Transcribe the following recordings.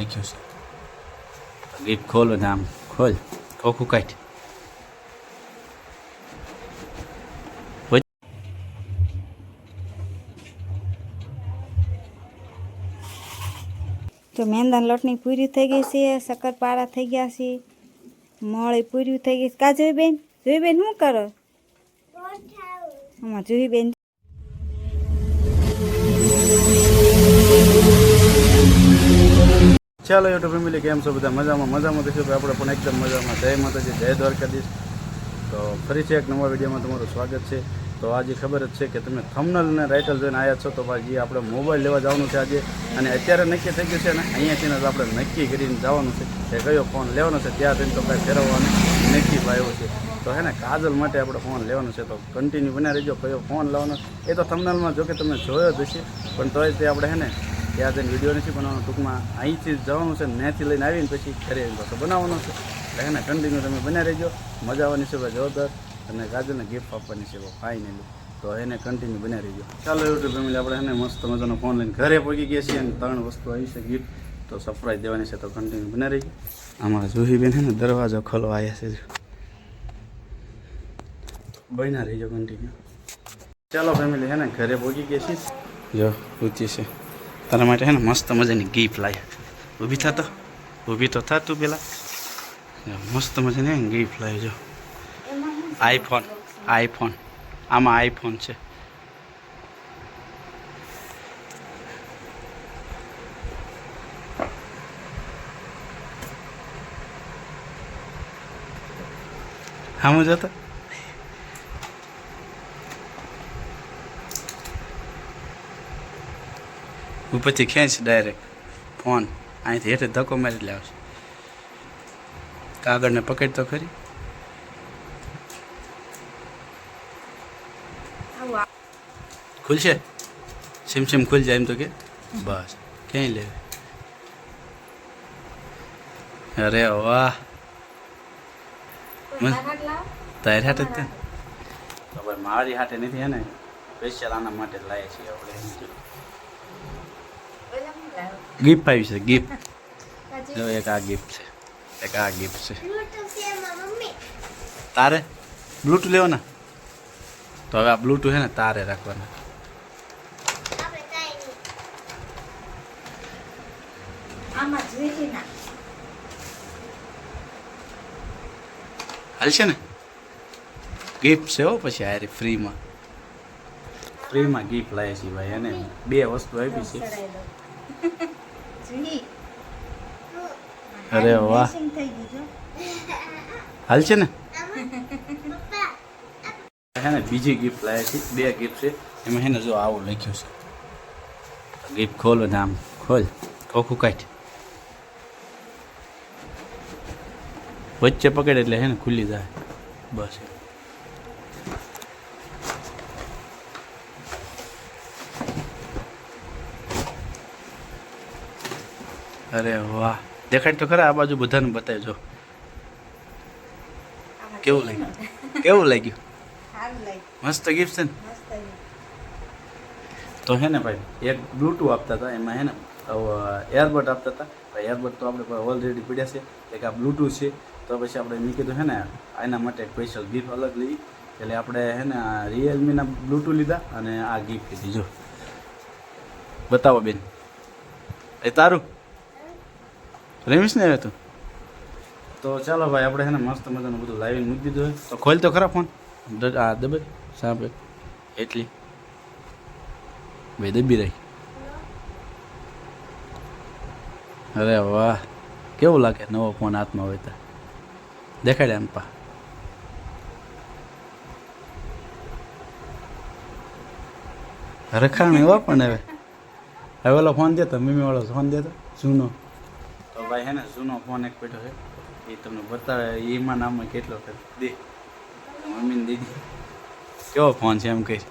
લખ્યું છે ગીત ખોલ અને આમ ખોલ ખોખું કાઢ તો મેંદાના લોટની પૂરી થઈ ગઈ છે શક્કરપારા થઈ ગયા છે મોળી પૂરી થઈ ગઈ છે. કા જોઈબેન જોઈબેન શું કરો? આમાં જોઈબેન ચાલો યુટ્યુબ ફેમિલી કેમ છો બધા? મજામાં મજામાં કહીશું કે આપણે પણ એકદમ મજામાં. જય માતાજી, જય દ્વારકાધીશ. તો ફરીથી એક નવા વિડીયોમાં તમારું સ્વાગત છે. તો આજે ખબર જ છે કે તમે થમનલ અને રાઇટલ જોઈને આવ્યા છો. તો ભાઈ આપણે મોબાઈલ લેવા જવાનું છે આજે. અને અત્યારે નક્કી થઈ ગયું છે ને અહીંયાથી આપણે નક્કી કરીને જવાનું છે કે કયો ફોન લેવાનો છે. ત્યાં થઈને તો કાંઈ ફેરવવાનું નક્કી ભાઈઓ છે. તો હે ને, કાજલ માટે આપણે ફોન લેવાનો છે. તો કન્ટિન્યુ બના રહેજો, કયો ફોન લેવાનો. એ તો થમનલમાં જો કે તમે જોયો જ હશે. પણ તોય તે આપણે હે ને ત્યાં જઈને વીડિયો નથી બનાવવાનો, ટૂંકમાં અહીંથી જવાનું છે ત્યાંથી લઈને આવીને પછી ઘરે પાછો બનાવવાનો છે. એટલે કન્ટિન્યુ તમે બન્યા રહેજો. મજા આવવાની છે જવાબદાર અને ગાજરને ગિફ્ટ આપવાની છે ફાઇનલી તો એને કન્ટિન્યુ બન્યા રહેજો. ચાલો યુટ્યુબ ફેમિલી આપણે એને મસ્ત મજાનો ફોન લઈને ઘરે પહોંચી ગયા છીએ અને ત્રણ વસ્તુ આવી છે ગિફ્ટ તો સરપ્રાઈઝ દેવાની છે, તો કન્ટિન્યુ બન્યા રહીજો. અમારા જુહીબેન છે ને દરવાજો ખોલવા આવ્યા છે. બન્યા રહીજો કન્ટિન્યુ ચાલો ફેમિલી હે ઘરે પહોંચી ગયા છીએ. જો પૂછી છે. તારા માટે હે ને મસ્ત મજાની ગિફ્ટ લાવ્યા ઊભી થતો ઊભી તો થા તું પેલા. મસ્ત મજાની ગિફ્ટ લાવી જો. આઈફોન આઈફોન આમાં આઈફોન છે. હા હું જતો? ઉપરથી ખેંચ ડાયરેક્ટ ફોન. અહીંથી હેઠે ધક્કો મારી લાવશે. કાગળને પકડ તો ખરી. ખુલશે? સિમ સિમ ખુલ જાય એમ તો કે? બસ. ક્યાંય લે? અરે વાહ. તારી હાટે જ તે? ભાઈ મારી હાટે નથી હે ને? સ્પેશિયલ આના માટે લાવે લાવીએ છીએ આપણે ગિફ્ટ આવી છે ગિફ્ટ જો એક આ ગિફ્ટ છે એક આ ગિફ્ટ છે. તારે? બ્લૂટૂથ લેવાના તો હવે આ બ્લૂટૂથ હે ને તારે રાખવાના. હાલશે ને? ગિફ્ટ છે હો પછી હારે ફ્રીમાં ફ્રીમાં ગિફ્ટ લાવે છે ભાઈ એને બે વસ્તુ આપી છે. અરે વાહ જો હાલશે ને હે ને બીજી ગિફ્ટ લાવે છે બે ગિફ્ટ છે એમાં હે ને જો આવું લખ્યું છે ગિફ્ટ ખોલો ને આમ ખોલ ખોખું કાઢ વચ્ચે પકડ એટલે હે ને ખુલ્લી જાય બસ અરે વાહ. દેખાડ તો ખરા આ બાજુ બધાને બતાવજો. કેવું લાગ્યું? કેવું લાગ્યું? મસ્ત ગિફ્ટ છે ને? તો હે ને ભાઈ, એક બ્લૂટૂથ આપતા હતા, એમાં હે ને એરબડ આપતા હતા. ભાઈ એરબડ તો આપણે ઓલરેડી પડ્યા છે, એક આ બ્લૂટૂથ છે. તો પછી આપણે મેં કીધું હે ને એના માટે સ્પેશિયલ ગિફ્ટ અલગ લઈ. એટલે આપણે હે ને રિયલમીના બ્લૂટૂથ લીધા અને આ ગિફ્ટ લીધી. જો. બતાવો બેન. એ તારું? રમીશ ને આવ્યો તું? તો ચાલો ભાઈ આપણે છે ને મસ્ત મજાનું બધું લાવીને મૂકી દીધું હોય તો ખોલ તો ખરા ફોન. આ દબે સાંભળે એટલી. ભાઈ દબી રહી અરે વાહ. કેવું લાગે નવો ફોન હાથમાં હોય તો? દેખાડે એમ પા. રખાણી એવા પણ હવે. હવે ઓલો ફોન દેતો મમ્મી વાળો ફોન દેતો જૂનો. તો ભાઈ હે ને જૂનો ફોન એક પેટો છે. એ તમને બતાવે એમાં નામમાં કેટલો છે? દે. મમ્મીને દીદી. કેવો ફોન છે એમ કહીશ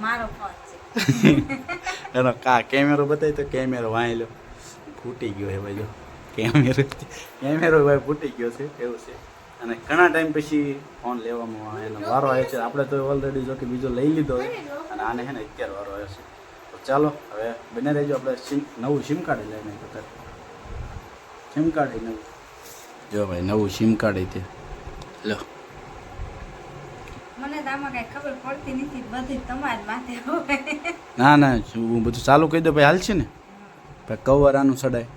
મારો ફોન છે. એનો કા કેમેરો બતાવી તો કેમેરો વાંચી લો ફૂટી ગયો છે ભાઈ જો. કેમેરો કેમેરો ભાઈ ફૂટી ગયો છે એવું છે. અને ઘણા ટાઈમ પછી ફોન લેવામાં એનો વારો આવ્યો છે. આપણે તો ઓલરેડી જો કે બીજો લઈ લીધો હોય અને આને છે ને અત્યારે વારો આવ્યો છે. તો ચાલો હવે બને રહેજો. આપણે સિમ નવું સિમ કાર્ડ લઈને અત્યારે સિમ કાર્ડ નવું. જો ભાઈ નવું સિમ કાર્ડ તે. લો. મને તો આમાં કઈ ખબર પડતી નથી બધું તમારા માથે હોય. ના ના હું બધું ચાલુ કહી દો ભાઈ હાલ છે ને? ભાઈ કવર આનું સડાય.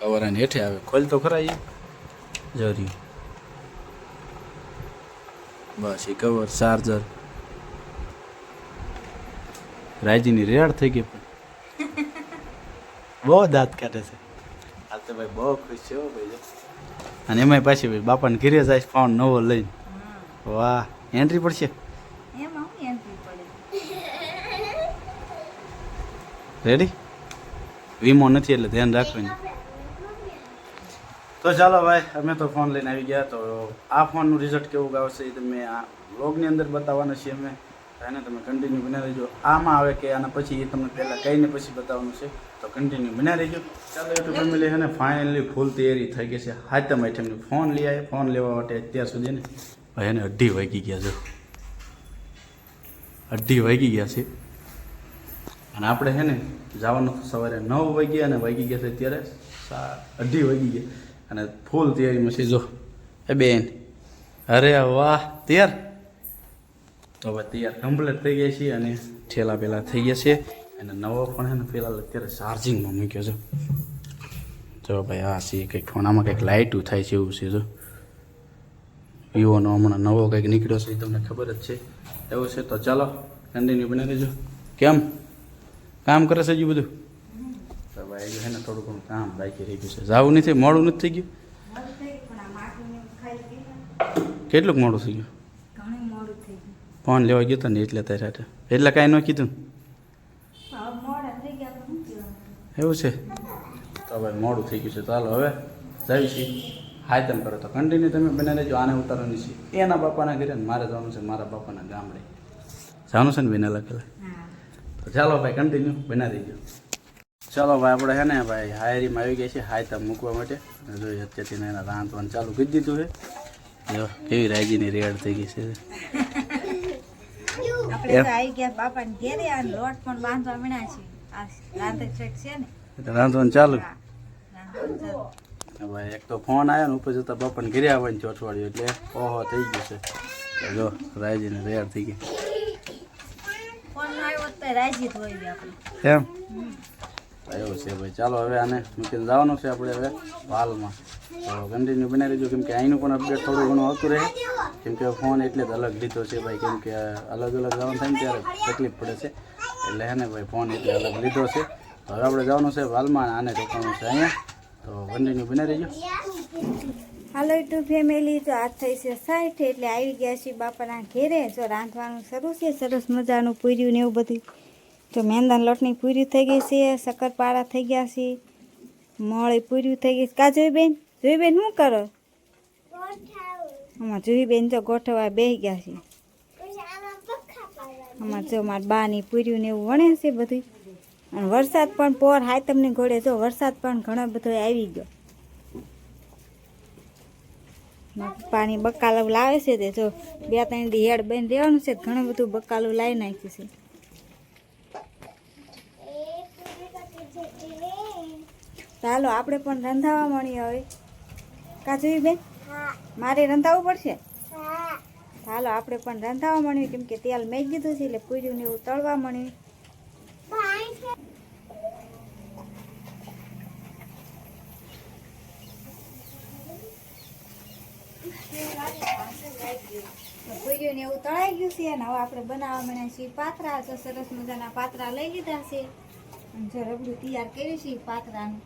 કવર આને હેઠે આવે ખોલ તો ખરા એ જરી. બસ એ કવર ચાર્જર. રાજીની રેડ થઈ ગઈ પણ. બહુ દાંત કાઢે છે. તો ભાઈ બહુ ખુશ છે ભાઈ. અને એમાંય પાછી ભાઈ બાપાને ઘીરે જાય ફોન નવો લઈને. વાહ એન્ટ્રી પડશે? રેડી વીમો નથી એટલે ધ્યાન રાખવાનું. તો ચાલો ભાઈ અમે તો ફોન લઈને આવી ગયા તો આ ફોનનું રિઝલ્ટ કેવું આવશે એ તમે આ વ્લોગની અંદર બતાવવાના છીએ અમે. એને તમે કન્ટિન્યુ બના રહેજો આમાં આવે કે આના પછી એ તમને પહેલાં કહીને પછી બતાવવાનું છે. તો કન્ટિન્યુ બના રહેજો ચાલો યુટ્યુબ ફેમિલી છે ને ફાઇનલી ફૂલ તૈયારી થઈ ગઈ છે. હાથમ આઈટમની ફોન લઈ આવે ફોન લેવા માટે અત્યાર સુધી ને ભાઈ એને અઢી વાગી ગયા છે. અઢી વાગી ગયા છે. અને આપણે છે ને જવાનું સવારે નવ વાગ્યા અને વાગી ગયા છે અત્યારે સા અઢી વાગી ગયા. અને ફૂલ તૈયારીમાં છે. જો, એ બેન. અરે વાહ, તૈયાર? તો હવે તૈયાર કમ્પ્લીટ થઈ ગયા છીએ અને ઠેલા પેલા થઈ ગયા છે. અને નવો પણ છે ને પેલા અત્યારે ચાર્જિંગમાં મૂક્યો છે. જો ભાઈ આ છે કંઈક ફોન આમાં કંઈક લાઇટું થાય છે એવું છે જો. વિવોનો હમણાં નવો કંઈક નીકળ્યો છે એ તમને ખબર જ છે. એવું છે તો ચાલો કન્ટિન્યુ બની રહેજો. કેમ? કામ કરે છે હજી બધું? તો ભાઈ છે ને થોડું ઘણું કામ બાકી રહી ગયું છે. જવું નથી મોડું નથી થઈ ગયું. કેટલુંક મોડું થઈ ગયું? ફોન લેવા ગયો તો ને એટલે તારે એટલે કાંઈ ન કીધું? હવે ગયા એવું છે? તો ભાઈ મોડું થઈ ગયું છે. ચાલો હવે છીએ. હાય તેમ કરો તો કન્ટિન્યુ તમે બને રહેજો. આને ઉતારવાની છે. એના બાપાના ઘરે ને મારે જવાનું છે મારા બાપાના ગામડે. જવાનું છે ને બેને લખેલા તો ચાલો ભાઈ કન્ટિન્યુ બના દેજો ચાલો ભાઈ, આપણે હે ને ભાઈ હાયરીમાં આવી ગઈ છે હાય તમ મૂકવા માટે. જોઈએ અત્યારથી એના રાંધવાનું ચાલુ કરી દીધું છે. કેવી રાયજીની રેડ થઈ ગઈ છે. આપણે તો આવી ગયા બાપાને ઘેરે લોટ પણ બાંધવા મળ્યા છે. આ રાંધે છેક છે ને. રાંધવાનું ચાલુ. હા ભાઈ એક તો ફોન આવ્યો ને ઉપર જતા બાપાને ઘરે આવવાની છે અઠવાડિયું એટલે ઓહો થઈ ગયું છે. જો રાજીની તૈયાર થઈ ગઈ ફોન આવ્યો તો રાજી જ હોય આપણે. એમ? એવું છે ભાઈ. ચાલો હવે આને મૂકીને જવાનું છે આપણે હવે હાલમાં. તો કન્ટિન્યુ બનાવી દેજો. કેમ કે અહીંનું પણ અપડેટ થોડું ઘણું આવતું રહે. કેમ કે ફોન એટલે જ અલગ લીધો છે ભાઈ. કેમ કે અલગ અલગ જવાનું થાય ને ત્યારે તકલીફ પડે છે. એટલે હે ને ભાઈ ફોન એટલે અલગ લીધો છે. હવે આપણે જવાનું છે હાલમાં આને રોકવાનું છે અહીંયા. તો કન્ટિન્યુ બનાવી દેજો. હાલો યુટ્યુબ ફેમિલી તો આજ થઈ છે સાઠ, એટલે આવી ગયા છીએ બાપાના ઘેરે. જો રાંધવાનું શરૂ છે. સરસ મજાનું પૂર્યું ને એવું બધું. જો મેંદાના લોટની પૂરી થઈ ગઈ છે શક્કરપારા થઈ ગયા છે મળી પૂર્યું થઈ ગઈ છે. કા જોઈ બેન? જોઈ બેન શું કરો? આમાં જોઈ બેન જો ગોઠવા બેસી ગયા છે. આમાં જો મારા બાની પૂર્યું ને એવું વણે છે બધું અને વરસાદ પણ પોર હાય તમને ઘોડે જો વરસાદ પણ ઘણો બધો આવી ગયો. પાણી બકાલું લાવે છે તે જો બે ત્રણ દી હેડ બેન રહેવાનું છે ઘણું બધું બકાલું લાવી નાખ્યું છે. ચાલો આપણે પણ રંધાવા મળીએ હવે. કાજુઈ બેન? મારે રંધાવવું પડશે? ચાલો આપણે પણ રંધાવા મળ્યું કેમ કે તેલ મેં દીધું છે, એટલે પૂર્યું ને એવું તળવા મળ્યું પૂર્યું ને એવું તળાઈ ગયું છે, અને હવે આપણે બનાવવા મળ્યા છીએ પાતરા. તો સરસ મજાના પાતરા લઈ લીધા છે. અને જો તૈયાર કર્યું છે પાતરાનું.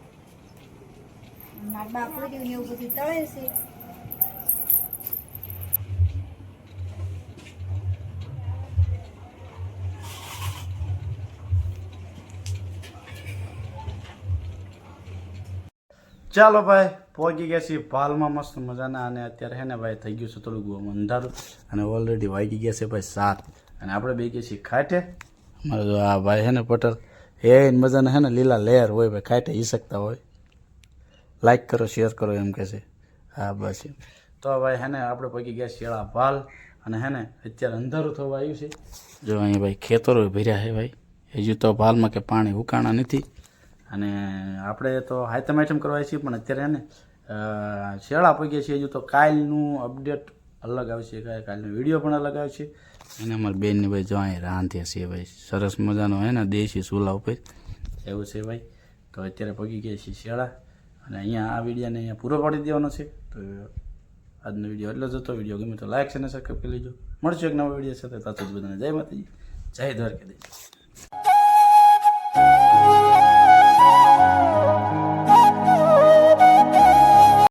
ચાલો ભાઈ, પહોંચી ગયા છીએ પાલમાં મસ્ત મજાના અને અત્યારે હે ને ભાઈ થઈ ગયું છે થોડું આમ અંધારું અને ઓલરેડી વાગી ગયા છે ભાઈ સાત. અને આપણે બે ગયા છીએ ખાટે. અમારે આ ભાઈ હે ને પટેલ એ મજાના હે ને લીલા લેયર હોય ભાઈ, ખાટે ઈ શકતા હોય. લાઈક કરો શેર કરો એમ કહે છે. હા, બસ. તો ભાઈ હેને આપણે પગી ગયા શેળા પાલ અને હે ને, અત્યારે અંધારું થવા આવ્યું છે. જો અહીંયા ભાઈ ખેતરો ભર્યા છે ભાઈ. હજુ તો પાલમાં કે પાણી ઉકાણા નથી. અને આપણે તો હાઈતમ આઈટમ કરવા છીએ, પણ અત્યારે હેને શેળા પગીએ છીએ, હજુ તો કાલનું અપડેટ અલગ આવશે કાલ- કાલનો વીડિયો પણ અલગ આવશે અને અમારી બેનની ભાઈ જો અહીં રાંધ્યા છે ભાઈ. સરસ મજાનો હે ને, દેશી ચૂલા ઉપર. એવું છે ભાઈ. તો અત્યારે પગી ગયા છીએ શેળા અને અહીંયા આ વિડીયોને અહીંયા પૂરો પાડી દેવાનો છે. તો આજનો વીડિયો એટલો જ હતો. વીડિયો ગમે તો લાઈક અને સબસ્ક્રાઈબ કરી લેજો. મળશું એક નવો વીડિયો સાથે. તાતો જ બધાને જય માતાજી. જય દ્વારકાધીશ.